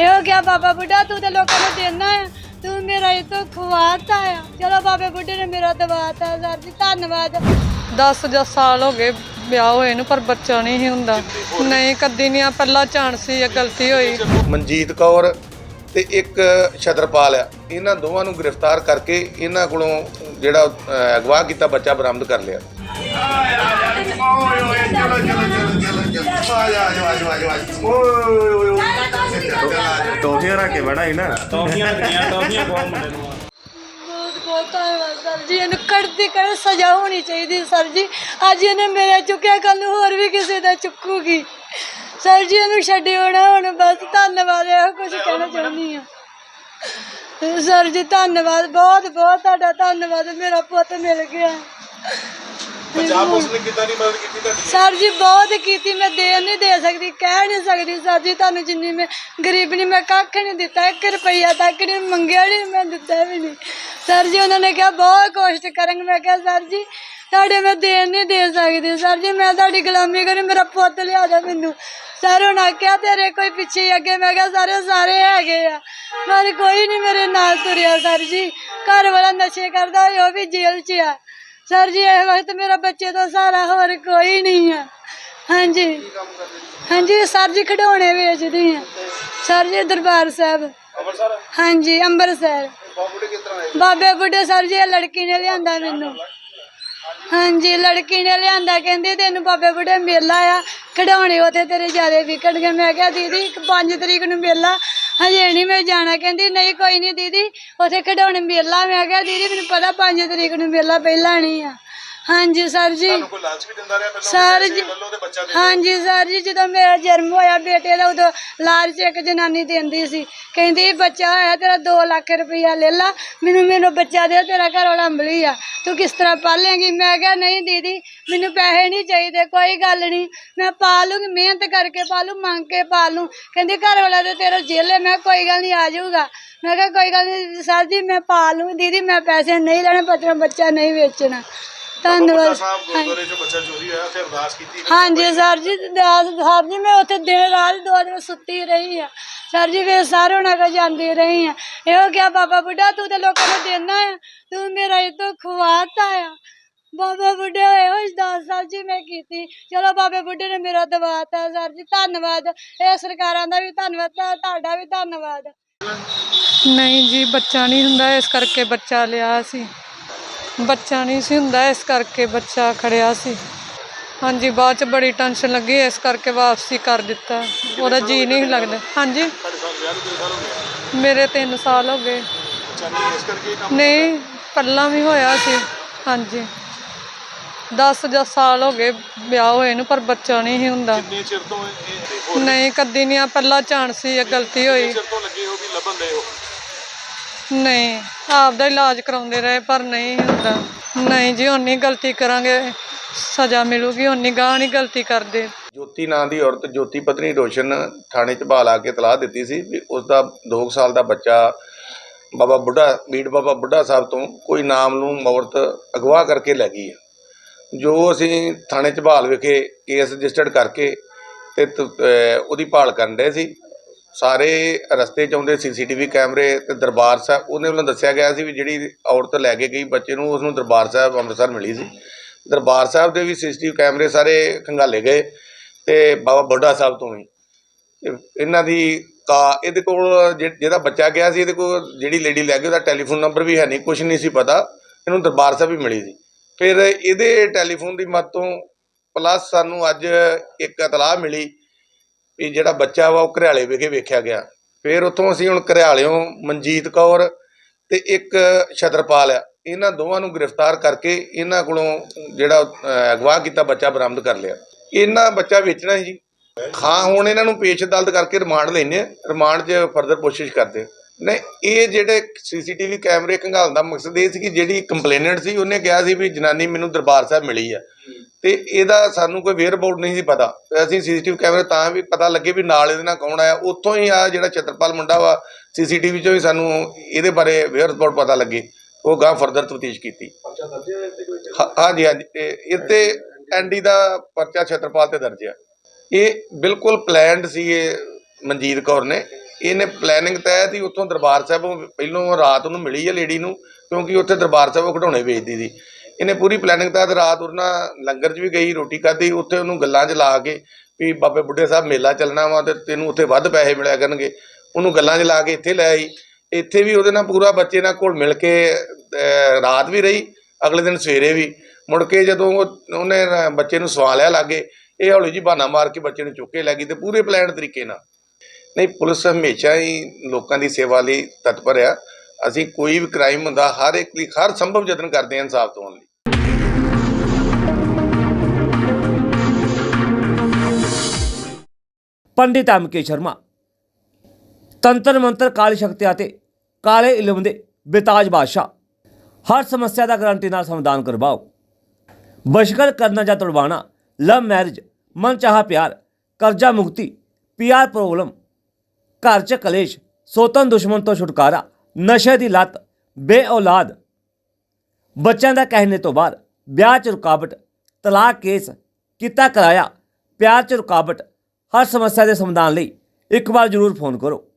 ਇਹੋ ਕਿਹਾ ਬਾਬਾ ਬੁੱਢਾ, ਤੂੰ ਤੇ ਲੋਕਾਂ ਨੂੰ ਦੇਣਾ ਆ। ਤੂੰ ਮੇਰਾ ਇਹ ਤੋਂ ਖਵਾਤਾ ਆ। ਚਲੋ ਬਾਬੇ ਬੁੱਢੇ ਨੇ ਮੇਰਾ ਦਵਾਤਾ, ਸਰ ਜੀ, ਧੰਨਵਾਦ। 10 10 ਸਾਲ ਹੋ ਗਏ ਵਿਆਹ ਹੋਏ ਨੂੰ, ਪਰ ਬੱਚਾ ਨਹੀਂ ਸੀ ਹੁੰਦਾ। ਨਹੀਂ, ਕਦੀ ਨਹੀਂ ਆ, ਪਹਿਲਾ ਚਾਂਸ ਸੀ, ਇਹ ਗਲਤੀ ਹੋਈ। ਮਨਜੀਤ ਕੌਰ ਤੇ ਇੱਕ ਛਤਰਪਾਲ ਆ। ਇਹਨਾਂ ਦੋਵਾਂ ਨੂੰ ਗ੍ਰਿਫਤਾਰ ਕਰਕੇ ਇਹਨਾਂ ਕੋਲੋਂ ਜਿਹੜਾ ਅਗਵਾ ਕੀਤਾ, ਬੱਚਾ ਬਰਾਮਦ ਕਰ ਲਿਆ। ਟੋਫੀਆਂ ਰੱਖ ਕੇ ਬੜਾ ਹੀ ਨਾ। ਟੌਫੀਆਂ ਲੱਗੀਆਂ ਟੌਫੀਆਂ ਖਵਾਓ ਮੁੰਡੇ ਨੂੰ ਬਹੁਤ ਬਹੁਤ ਧੰਨਵਾਦ ਸਰ ਜੀ। ਇਹਨੂੰ ਕੜਦੀ ਕੜ ਸਜ਼ਾ ਹੋਣੀ ਚਾਹੀਦੀ ਸਰ ਜੀ। ਅੱਜ ਇਹਨੇ ਮੇਰੇ ਚੁੱਕਿਆ ਕੱਲ ਨੂੰ ਹੋਰ ਵੀ ਕਿਸੇ ਦਾ ਚੁੱਕੂਗੀ। ਸਰ ਜੀ ਇਹਨੂੰ ਛੱਡਿਓ ਨਾ ਹੁਣ। ਬਸ ਧੰਨਵਾਦ ਇਹੋ ਕੁਝ ਕਹਿਣਾ ਚਾਹੁੰਦੀ ਆ ਸਰ ਜੀ ਧੰਨਵਾਦ ਬਹੁਤ ਬਹੁਤ ਤੁਹਾਡਾ ਧੰਨਵਾਦ। ਮੇਰਾ ਪੁੱਤ ਮਿਲ ਗਿਆ। ਪੰਜਾਬ ਪੁਲਿਸ ਨੇ ਕਿਦਾਂ ਦੀ ਮਦਦ ਕੀਤੀ ਤੁਹਾਡੀ? ਸਰ ਜੀ ਬਹੁਤ ਕੀਤੀ। ਮੈਂ ਦੇ ਨਹੀਂ ਦੇ ਸਕਦੀ ਕਹਿ ਨਹੀਂ ਸਕਦੀ। ਸਰ ਜੀ ਤੁਹਾਨੂੰ ਜਿੰਨੀ ਮੈਂ ਗਰੀਬ ਨਹੀਂ ਮੈਂ ਕੱਖ ਨਹੀਂ ਦਿੱਤਾ। 1 ਰੁਪਈਆ ਤੱਕ ਨਹੀਂ ਮੰਗਿਆ ਨਹੀਂ ਮੈਂ ਦਿੱਤਾ ਵੀ ਨਹੀਂ। ਸਰ ਜੀ ਉਹਨਾਂ ਨੇ ਕਿਹਾ ਬਹੁਤ ਕੋਸ਼ਿਸ਼ ਕਰਾਂਗੇ ਮੈਂ ਕਿਹਾ ਸਰ ਜੀ ਤੁਹਾਡੇ ਮੈਂ ਦੇਣ ਨਹੀਂ ਦੇ ਸਕਦੀ। ਸਰ ਜੀ ਮੈਂ ਤੁਹਾਡੀ ਗੁਲਾਮੀ ਕਰੀ ਮੇਰਾ ਪੁੱਤ ਲਿਆ ਜਾ ਮੈਨੂੰ। ਸਰ ਹੁਣ ਆਖਿਆ ਤੇਰੇ ਕੋਈ ਪਿੱਛੇ ਅੱਗੇ। ਮੈਂ ਕਿਹਾ ਸਾਰੇ ਸਾਰੇ ਹੈਗੇ ਆ। ਪਰ ਕੋਈ ਨਹੀਂ ਮੇਰੇ ਨਾਲ ਤੁਰਿਆ ਸਰ ਜੀ। ਘਰ ਵਾਲਾ ਨਸ਼ੇ ਕਰਦਾ ਹੋਇਆ ਉਹ ਵੀ ਜੇਲ੍ਹ 'ਚ ਆ। ਸਰ ਜੀ ਇਸ ਵਕਤ ਮੇਰਾ ਬੱਚੇ ਤੋਂ ਸਾਰਾ ਹੋਰ ਕੋਈ ਨਹੀਂ ਆ। ਹਾਂਜੀ। ਹਾਂਜੀ ਸਰ ਜੀ ਖਿਡੌਣੇ ਵੇਚਦੀ ਆ। ਸਰ ਜੀ ਦਰਬਾਰ ਸਾਹਿਬ। ਹਾਂਜੀ ਅੰਮ੍ਰਿਤਸਰ। ਬਾਬੇ ਬੁੱਢੇ ਸਰ ਜੀ ਇਹ ਲੜਕੀ ਨੇ ਲਿਆਂਦਾ ਮੈਨੂੰ। ਹਾਂਜੀ ਲੜਕੀ ਨੇ ਲਿਆਂਦਾ ਕਹਿੰਦੀ ਤੈਨੂੰ ਬਾਬੇ ਬੁੱਢੇ ਮੇਲਾ ਆ। ਖਿਡੌਣੇ ਉਥੇ ਤੇਰੇ ਜਿਆਦੇ ਵਿਕਣਗੇ। ਮੈਂ ਕਿਹਾ ਦੀਦੀ 5 ਤਰੀਕ ਨੂੰ ਮੇਲਾ ਹਜੇ ਨਹੀਂ ਮੈਂ ਜਾਣਾ। ਕਹਿੰਦੀ, ਨਹੀਂ, ਕੋਈ ਨਹੀਂ ਦੀਦੀ, ਉੱਥੇ ਖਿਡੌਣੇ ਮੇਲਾ ਮੈਂ ਕਿਹਾ ਦੀਦੀ, ਮੈਨੂੰ ਪਤਾ 5 ਤਰੀਕ ਨੂੰ ਮੇਲਾ ਪਹਿਲਾਂ ਨਹੀਂ ਆ। ਹਾਂਜੀ ਸਰ ਜੀ। ਕੋਈ ਲਾਲਚ ਵੀ ਦਿੰਦਾ ਰਿਹਾ ਸਰ ਜੀ। ਹਾਂਜੀ ਸਰ ਜੀ ਜਦੋਂ ਮੇਰਾ ਜਨਮ ਹੋਇਆ ਬੇਟੇ ਦਾ ਉਦੋਂ ਲਾਲਚ ਇੱਕ ਜਨਾਨੀ ਦਿੰਦੀ ਸੀ। ਕਹਿੰਦੀ ਬੱਚਾ ਹੋਇਆ ਤੇਰਾ 2 ਲੱਖ ਰੁਪਈਆ ਲੈ ਲਾ। ਮੈਨੂੰ ਮੈਨੂੰ ਬੱਚਾ ਦੇ ਤੇਰਾ ਘਰ ਵਾਲਾ ਅੰਬਲੀ ਆ। ਤੂੰ ਕਿਸ ਤਰ੍ਹਾਂ ਪਾਲੇਂਗੀ ਮੈਂ ਕਿਹਾ ਨਹੀਂ ਦੀਦੀ ਮੈਨੂੰ ਪੈਸੇ ਨਹੀਂ ਚਾਹੀਦੇ ਕੋਈ ਗੱਲ ਨਹੀਂ। ਮੈਂ ਪਾਲੂੰਗੀ ਮਿਹਨਤ ਕਰਕੇ ਪਾਲੂ ਮੰਗ ਕੇ ਪਾਲੂ ਕਹਿੰਦੀ ਘਰ ਵਾਲਾ ਤੇ ਤੇਰਾ ਜੇਲੇ ਮੈਂ ਕੋਈ ਗੱਲ ਨਹੀਂ ਆ ਜਾਊਗਾ। ਮੈਂ ਕਿਹਾ ਕੋਈ ਗੱਲ ਨਹੀਂ ਸਰ ਜੀ ਮੈਂ ਪਾਲੂ ਦੀਦੀ ਮੈਂ ਪੈਸੇ ਨਹੀਂ ਲੈਣੇ ਬੱਚਾ ਬੱਚਾ ਨਹੀਂ ਵੇਚਣਾ। ਧੰਨਵਾਦ। ਹਾਂਜੀ। ਚੋਂ ਬੱਚਾ ਚੋਰੀ ਹੋਇਆ ਫਿਰ ਅਰਦਾਸ ਕੀਤੀ ਹਾਂਜੀ ਸਰ ਜੀ ਦਾਸ ਸਰ ਜੀ ਮੈਂ ਉੱਥੇ ਦਿਨ ਰਾਤ ਦੋ ਦਿਨ ਸੁੱਤੀ ਰਹੀ ਆ ਸਰ ਜੀ ਵੇ ਸਾਰੇ ਉਹਨਾਂ ਕੋ ਜਾਂਦੀ ਰਹੀ ਆ ਇਹੋ ਕਿਹਾ ਬਾਬਾ ਬੁੱਢਾ ਤੂੰ ਤੇ ਲੋਕਾਂ ਨੂੰ ਦੇਣਾ ਆ। ਤੂੰ ਮੇਰਾ ਇਹ ਤੋਂ ਖਵਾਤਾ ਆ। ਬਾਬਾ ਬੁੱਢੇ ਹੋਏ ਹੋਏ 10 ਸਾਲ ਜੀ ਮੈਂ ਕੀਤੀ। ਚਲੋ ਬਾਬੇ ਬੁੱਢੇ ਨੇ ਮੇਰਾ ਦਵਾਤਾ ਸਰ ਜੀ ਧੰਨਵਾਦ। ਇਹ ਸਰਕਾਰਾਂ ਦਾ ਵੀ ਧੰਨਵਾਦ ਤੁਹਾਡਾ ਵੀ ਧੰਨਵਾਦ। ਨਹੀਂ ਜੀ ਬੱਚਾ ਨਹੀਂ ਹੁੰਦਾ ਇਸ ਕਰਕੇ ਬੱਚਾ ਲਿਆ ਸੀ ਬੱਚਾ ਨਹੀਂ ਸੀ ਹੁੰਦਾ ਇਸ ਕਰਕੇ ਬੱਚਾ ਖੜਿਆ ਸੀ। ਹਾਂਜੀ ਬਾਅਦ ਚ ਬੜੀ ਟੈਨਸ਼ਨ ਲੱਗੀ ਇਸ ਕਰਕੇ ਵਾਪਸੀ ਕਰ ਦਿੱਤਾ। ਉਹਦਾ ਜੀ ਨਹੀਂ ਲੱਗਦਾ। ਹਾਂਜੀ? ਮੇਰੇ 3 ਸਾਲ ਹੋ ਗਏ। ਨਹੀਂ ਪਹਿਲਾਂ ਵੀ ਹੋਇਆ ਸੀ। ਹਾਂਜੀ। 10 10 ਸਾਲ ਹੋ ਗਏ ਵਿਆਹ ਹੋਏ ਨੂੰ ਪਰ ਬੱਚਾ ਨਹੀਂ ਸੀ ਹੁੰਦਾ। ਕਿੰਨੇ ਚਿਰ ਤੋਂ ਨਹੀਂ ਕਦੀ ਨਹੀਂ ਆ ਪਹਿਲਾ ਚਾਂਸ ਸੀ ਇਹ ਗਲਤੀ ਹੋਈ। ਚਿਰ ਤੋਂ ਲੱਗੇ ਹੋ ਵੀ ਲੱਭਣ ਦੇ ਹੋ? ਨਹੀਂ ਆਪ ਇਲਾਜ ਕਰਾਉਂਦੇ ਰਹੇ, ਪਰ ਨਹੀਂ ਹੁੰਦਾ। ਨਹੀਂ ਜੀ ਹੁਣ ਗਲਤੀ ਕਰਾਂਗੇ, ਸਜ਼ਾ ਮਿਲੂਗੀ ਹੁਣ ਨਹੀਂ ਨਹੀਂ ਗਲਤੀ ਕਰਦੇ। ਜੋਤੀ ਨਾਂ ਦੀ ਔਰਤ ਜੋਤੀ ਪਤਨੀ ਰੋਸ਼ਨ ਥਾਣੇ 'ਚ ਬਹਾਲ ਆ ਕੇ ਤਲਾਹ ਦਿੱਤੀ ਸੀ ਵੀ ਉਸ ਦਾ 2 ਸਾਲ ਦਾ ਬੱਚਾ ਬਾਬਾ ਬੁੱਢਾ ਬੀੜ ਬਾਬਾ ਬੁੱਢਾ ਸਾਹਿਬ ਤੋਂ ਕੋਈ ਨਾਮ ਨੂੰ ਔਰਤ ਅਗਵਾ ਕਰਕੇ ਲੈ ਗਈ ਹੈ। ਜੋ ਅਸੀਂ ਥਾਣੇ 'ਚ ਬਹਾਲ ਵਿਖੇ, ਕੇਸ ਰਜਿਸਟਰਡ ਕਰਕੇ ਤੇ ਤ- ਉਹਦੀ ਭਾਲ ਕਰਨ ਦੇ ਸੀ। ਸਾਰੇ ਰਸਤੇ 'ਚ ਆਉਂਦੇ ਸੀਸੀਟੀਵੀ ਕੈਮਰੇ ਤੇ ਦਰਬਾਰ ਸਾਹਿਬ ਉਹਨੇ ਵੱਲੋਂ ਦੱਸਿਆ ਗਿਆ ਸੀ ਵੀ ਜਿਹੜੀ ਔਰਤ ਲੈ ਕੇ ਗਈ ਬੱਚੇ ਨੂੰ ਉਸ ਨੂੰ ਦਰਬਾਰ ਸਾਹਿਬ ਅੰਮ੍ਰਿਤਸਰ ਮਿਲੀ ਸੀ। ਦਰਬਾਰ ਸਾਹਿਬ ਦੇ ਵੀ ਸੀਸੀਟੀਵੀ ਕੈਮਰੇ ਸਾਰੇ ਖੰਗਾਲੇ ਗਏ ਤੇ ਬਾਬਾ ਬੁੱਢਾ ਸਾਹਿਬ ਤੋਂ ਵੀ। ਇਹਨਾਂ ਦੀ ਕਾ, ਇਹਦੇ ਕੋਲ ਜਿਹ- ਜਿਹਦਾ ਬੱਚਾ ਗਿਆ ਸੀ, ਇਹਦੇ ਕੋਲ ਜਿਹੜੀ ਲੇਡੀ ਲੈ ਗਈ, ਉਹਦਾ ਟੈਲੀਫੋਨ ਨੰਬਰ ਵੀ ਹੈ ਨਹੀਂ ਕੁਝ ਨਹੀਂ ਸੀ ਪਤਾ। ਇਹਨੂੰ ਦਰਬਾਰ ਸਾਹਿਬ ਵੀ ਮਿਲੀ ਸੀ। ਫਿਰ ਇਹਦੇ ਟੈਲੀਫੋਨ ਦੀ ਮਦਦ ਤੋਂ ਪਲੱਸ ਸਾਨੂੰ ਅੱਜ ਇੱਕ ਇਤਲਾਹ ਮਿਲੀ ਵੀ ਜਿਹੜਾ ਬੱਚਾ ਵਾ ਉਹ ਘਰਿਆਲੇ ਵਿਖੇ ਵੇਖਿਆ ਗਿਆ। ਫਿਰ ਉੱਥੋਂ ਅਸੀਂ ਹੁਣ ਘਰਿਆਲਿਓਂ ਮਨਜੀਤ ਕੌਰ ਤੇ ਇੱਕ ਛਤਰਪਾਲ ਆ। ਇਹਨਾਂ ਦੋਵਾਂ ਨੂੰ ਗ੍ਰਿਫਤਾਰ ਕਰਕੇ ਇਹਨਾਂ ਕੋਲੋਂ ਜਿਹੜਾ ਅਹ, ਅਗਵਾ ਕੀਤਾ ਬੱਚਾ ਬਰਾਮਦ ਕਰ ਲਿਆ। ਇਹਨਾਂ ਬੱਚਾ ਵੇਚਣਾ ਸੀ ਜੀ। ਹਾਂ ਹੁਣ ਇਹਨਾਂ ਨੂੰ ਪੇਸ਼ ਅਦਾਲਤ ਕਰਕੇ ਰਿਮਾਂਡ ਲੈਣੇ ਰਿਮਾਂਡ 'ਚ ਫਰਦਰ ਕੋਸ਼ਿਸ਼ ਕਰਦੇ ਨਹੀਂ ਇਹ ਜਿਹੜੇ ਸੀਸੀਟੀਵੀ ਕੈਮਰੇ ਖੰਗਾਲਣ ਦਾ ਮਕਸਦ ਇਹ ਸੀ ਕਿ ਜਿਹੜੀ ਕੰਪਲੇਨੈਂਟ ਸੀ ਉਹਨੇ ਕਿਹਾ ਸੀ ਵੀ ਜਨਾਨੀ ਮੈਨੂੰ ਦਰਬਾਰ ਸਾਹਿਬ ਮਿਲੀ ਆ। ਤੇ ਇਹਦਾ ਸਾਨੂੰ ਕੋਈ ਵੇਅਰ ਅਬਾਊਟ ਨਹੀਂ ਸੀ ਪਤਾ। ਅਸੀਂ ਸੀਸੀਟੀਵੀ ਕੈਮਰੇ ਤਾਂ ਵੀ ਪਤਾ ਲੱਗੇ ਵੀ ਨਾਲ ਇਹਦੇ ਨਾਲ ਕੌਣ ਆਇਆ। ਉੱਥੋਂ ਹੀ ਆ ਜਿਹੜਾ ਚਤਰਪਾਲ ਮੁੰਡਾ ਵਾ ਸੀਸੀਟੀਵੀ 'ਚੋਂ ਹੀ ਸਾਨੂੰ ਇਹਦੇ ਬਾਰੇ ਵੇਅਰ ਅਬਾਊਟ ਪਤਾ ਲੱਗੇ। ਉਹ ਗਾਂ ਫਰਦਰ ਤਫਤੀਸ਼ ਕੀਤੀ। ਹਾਂਜੀ ਹਾਂਜੀ। ਤੇ ਐਨਡੀ ਦਾ ਪਰਚਾ ਛਤਰਪਾਲ ਤੇ ਦਰਜ ਆ। ਇਹ ਬਿਲਕੁਲ ਪਲਾਨਡ ਸੀ ਇਹ ਮਨਜੀਤ ਕੌਰ ਨੇ। ਇਹਨੇ ਪਲੈਨਿੰਗ ਤਹਿਤ ਹੀ ਉੱਥੋਂ ਦਰਬਾਰ ਸਾਹਿਬੋਂ ਪਹਿਲੋਂ ਰਾਤ ਨੂੰ ਮਿਲੀ ਹੈ ਲੇਡੀ ਨੂੰ ਕਿਉਂਕਿ ਉੱਥੇ ਦਰਬਾਰ ਸਾਹਿਬੋਂ ਖਿਡੌਣੇ ਵੇਚਦੀ ਸੀ। ਇਹਨੇ ਪੂਰੀ ਪਲੈਨਿੰਗ ਤਹਿਤ ਰਾਤ ਉਹਨਾਂ ਲੰਗਰ 'ਚ ਵੀ ਗਈ, ਰੋਟੀ ਖਾਧੀ, ਉੱਥੇ ਉਹਨੂੰ ਗੱਲਾਂ 'ਚ ਲਾ ਕੇ ਵੀ ਬਾਬੇ ਬੁੱਢੇ ਸਾਹਿਬ ਮੇਲਾ ਚੱਲਣਾ ਵਾ ਤੇ ਤੈਨੂੰ ਉੱਥੇ ਵੱਧ ਪੈਸੇ ਮਿਲਿਆ ਕਰਨਗੇ। ਉਹਨੂੰ ਗੱਲਾਂ 'ਚ ਲਾ ਕੇ ਇੱਥੇ ਲੈ ਆਈ। ਇੱਥੇ ਵੀ ਉਹਦੇ ਨਾਲ ਪੂਰਾ ਬੱਚੇ ਨਾਲ ਕੋਲ ਮਿਲ ਕੇ ਰਾਤ ਵੀ ਰਹੀ, ਅਗਲੇ ਦਿਨ ਸਵੇਰੇ ਵੀ। ਮੁੜ ਕੇ ਜਦੋਂ ਉਹ- ਉਹਨੇ ਬੱਚੇ ਨੂੰ ਸਵਾ ਲਿਆ ਲਾਗੇ ਇਹ ਹੌਲੀ ਜੀ ਬਹਾਨਾ ਮਾਰ ਕੇ ਬੱਚੇ ਨੂੰ ਚੁੱਕ ਕੇ ਲੈ ਗਈ ਤੇ ਪੂਰੇ ਪਲਾਨ ਤਰੀਕੇ ਨਾਲ। ਨਹੀਂ, ਪੁਲਿਸ ਹਮੇਸ਼ਾ ਹੀ ਲੋਕਾਂ ਦੀ ਸੇਵਾ ਲਈ ਤਤਪਰ ਆ। ਅਸੀਂ ਕੋਈ ਵੀ ਕ੍ਰਾਈਮ ਹੁੰਦਾ ਹਰ ਇੱਕ ਲਈ, ਹਰ ਸੰਭਵ ਯਤਨ ਕਰਦੇ ਹਾਂ ਇਨਸਾਫ ਦਿਵਾਉਣ ਲਈ। ਪੰਡਿਤ ਐਮ.ਕੇ. ਸ਼ਰਮਾ। ਤੰਤਰ ਮੰਤਰ ਕਾਲੀ ਸ਼ਕਤੀਆਂ ਤੇ ਕਾਲੇ ਇਲਮ ਦੇ ਬੇਤਾਜ ਬਾਦਸ਼ਾਹ। ਹਰ ਸਮੱਸਿਆ ਦਾ ਗਰੰਟੀ ਨਾਲ ਸਮਾਧਾਨ ਕਰਵਾਓ। ਬਸ਼ਕਰ ਕਰਨਾ ਜਾਂ ਤੁੜਵਾਣਾ ਲਵ ਮੈਰਿਜ, ਮਨ ਚਾਹਾ ਪਿਆਰ, ਕਰਜ਼ਾ ਮੁਕਤੀ ਪੀਆਰ ਪ੍ਰੋਬਲਮ ਘਰ 'ਚ ਕਲੇਸ਼, ਸੋਤਨ ਦੁਸ਼ਮਣ ਤੋਂ ਛੁਟਕਾਰਾ, ਨਸ਼ੇ ਦੀ ਲਤ ਬੇ ਔਲਾਦ ਬੱਚਿਆਂ ਦਾ ਕਹਿਣੇ ਤੋਂ ਬਾਅਦ ਵਿਆਹ 'ਚ ਰੁਕਾਵਟ, ਤਲਾਕ ਕੇਸ, ਕੀਤਾ ਕਰਾਇਆ, ਪਿਆਰ 'ਚ ਰੁਕਾਵਟ ਹਰ ਸਮੱਸਿਆ ਦੇ ਸਮਾਧਾਨ ਲਈ ਇੱਕ ਵਾਰ ਜ਼ਰੂਰ ਫੋਨ ਕਰੋ।